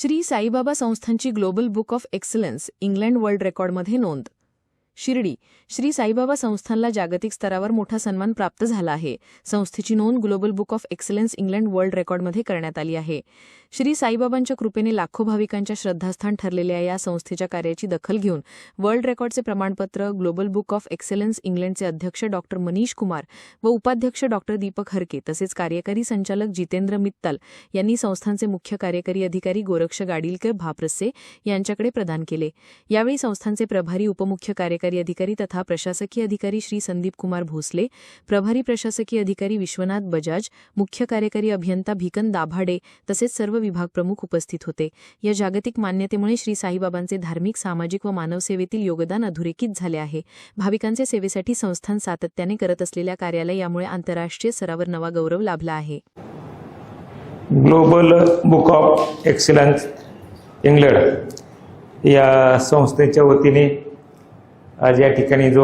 श्री साईबाबा संस्थांची Global Book of Excellence England World रेकॉर्डमध्ये नोंद. शिर्डी. श्री साईबाबा संस्थानला जागतिक स्तरावर मोठा सन्मान प्राप्त झाला आहे. संस्थेची नोंद Global Book of Excellence England World रेकॉर्डमध्ये करण्यात आली आहे. श्री साईबाबांच्या कृपेने लाखो भाविकांच्या श्रद्धास्थान ठरलेल्या या संस्थेच्या कार्याची दखल घेऊन वर्ल्ड रेकॉर्डचे प्रमाणपत्र ग्लोबल बुक ऑफ एक्सलन्स इंग्लंडचे अध्यक्ष डॉक्टर मनीष कुमार व उपाध्यक्ष डॉक्टर दीपक हरके तसेच कार्यकारी संचालक जितेंद्र मित्तल यांनी संस्थांचे मुख्य कार्यकारी अधिकारी गोरक्ष गाडीलकर भाप्रस्से यांच्याकडे प्रदान केले. यावेळी संस्थांचे प्रभारी उपमुख्य कार्यकारी अधिकारी तथा प्रशासकीय अधिकारी श्री संदीप कुमार भोसले प्रभारी प्रशासकीय अधिकारी विश्वनाथ बजाज मुख्य कार्यकारी अभियंता भिकन दाभाडे तसेच सर्व विभाग प्रमुख उपस्थित होते. या जागतिक मान्यतेमुळे श्री साईबाबांचे धार्मिक सामाजिक व मानवसेवेतील योगदान अधोरेखित झाले आहे. भाविकांचे सेवेसाठी संस्थान सातत्याने करत असलेल्या कार्याला यामुळे आंतरराष्ट्रीय स्तरावर नवा गौरव लाभला आहे. Global Book of Excellence England. या संस्थेच्या वतीने आज या ठिकाणी जो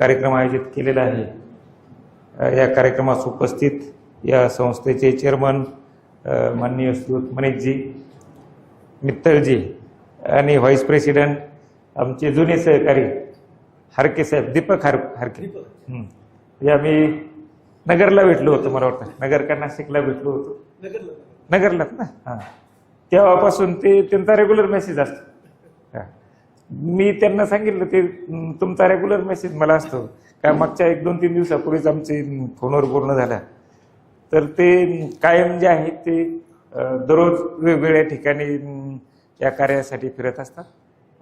कार्यक्रम आयोजित केलेला आहे या कार्यक्रमास उपस्थित या संस्थेचे चेअरमन माननीय श्रीयुत मनीषजी मित्तलजी आणि व्हाईस प्रेसिडेंट आमचे जुने सहकारी हारके साहेब दीपक हार हारके. म्हणजे आम्ही नगरला भेटलो होतो मला वाटतं. नगर का नाशिकला भेटलो होतो. नगरलाच ना? हां. तेव्हापासून ते त्यांचा रेग्युलर मेसेज असतो. मी त्यांना सांगितलं ते तुमचा रेग्युलर मेसेज मला असतो. काय मागच्या एक दोन तीन दिवसापूर्वीच आमचे फोनवर बोलणं झालं. तर ते कायम जे आहे ते दररोज वेगवेगळ्या ठिकाणी या कार्यासाठी फिरत असतात.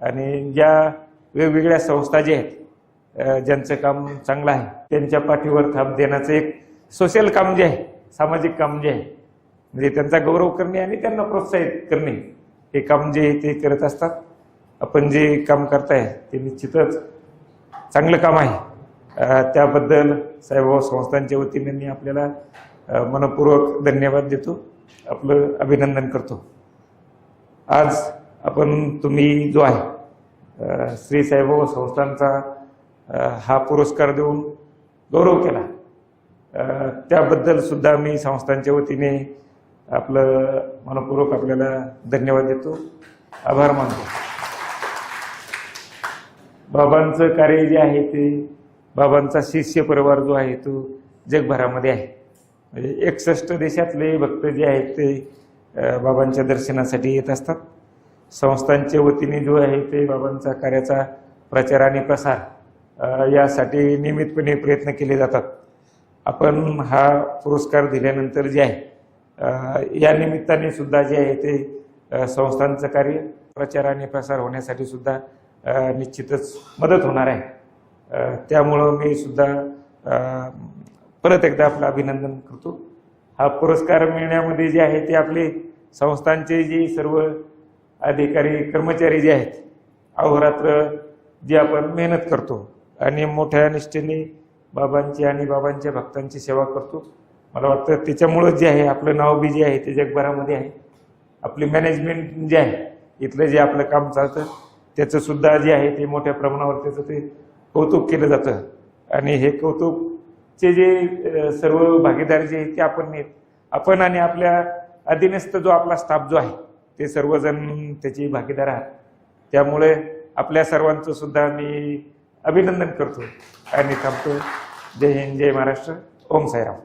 आणि ज्या वेगवेगळ्या संस्था ज्या आहेत ज्यांचं काम चांगलं आहे त्यांच्या पाठीवर थाप देण्याचं एक सोशल काम जे आहे सामाजिक काम जे आहे म्हणजे त्यांचा गौरव करणे आणि त्यांना प्रोत्साहित करणे हे काम जे ते करत असतात. आपण जे काम करताय ते निश्चितच चांगलं काम आहे. त्याबद्दल साईबाबा संस्थांच्या वतीने मी आपल्याला मनपूर्वक धन्यवाद देतो. आपलं अभिनंदन करतो. आज आपण तुम्ही जो आहे श्री साईबाबा संस्थांचा हा पुरस्कार देऊन गौरव केला. त्याबद्दल सुद्धा मी संस्थांच्या वतीने आपलं मनपूर्वक आपल्याला धन्यवाद देतो. आभार मानतो. बाबांचं कार्य जे आहे ते बाबांचा शिष्य परिवार जो आहे तो जगभरामध्ये आहे. म्हणजे एकसष्ट देशातले भक्त जे आहेत ते बाबांच्या दर्शनासाठी येत असतात. संस्थांच्या वतीने जो आहे ते बाबांचा कार्याचा प्रचार आणि प्रसार यासाठी नियमितपणे प्रयत्न केले जातात. आपण हा पुरस्कार दिल्यानंतर जे आहे या निमित्ताने सुद्धा जे आहे ते संस्थांचं कार्य प्रचार आणि प्रसार होण्यासाठी सुद्धा निश्चितच मदत होणार आहे. त्यामुळं मी सुद्धा परत एकदा आपलं अभिनंदन करतो. हा पुरस्कार मिळण्यामध्ये जे आहे ते आपले संस्थांचे जे सर्व अधिकारी कर्मचारी जे आहेत अहोरात्र जे आपण मेहनत करतो आणि मोठ्या निष्ठेने बाबांची आणि बाबांच्या भक्तांची सेवा करतो. मला वाटतं त्याच्यामुळं जे आहे आपलं नाव बी जे आहे ते जगभरामध्ये आहे. आपली मॅनेजमेंट जे आहे इथलं जे आपलं काम चालतं त्याचं सुद्धा जे आहे ते मोठ्या प्रमाणावर त्याचं ते कौतुक केलं जातं. आणि हे कौतुकचे जे सर्व भागीदार जे आहेत ते आपण आहेत. आपण आणि आपल्या अधीनस्थ जो आपला स्टाफ जो आहे ते सर्वजण त्याची भागीदार आहात. त्यामुळे आपल्या सर्वांचं सुद्धा मी अभिनंदन करतो. आणि थांबतो. जय हिंद जय महाराष्ट्र. ओम साईराम.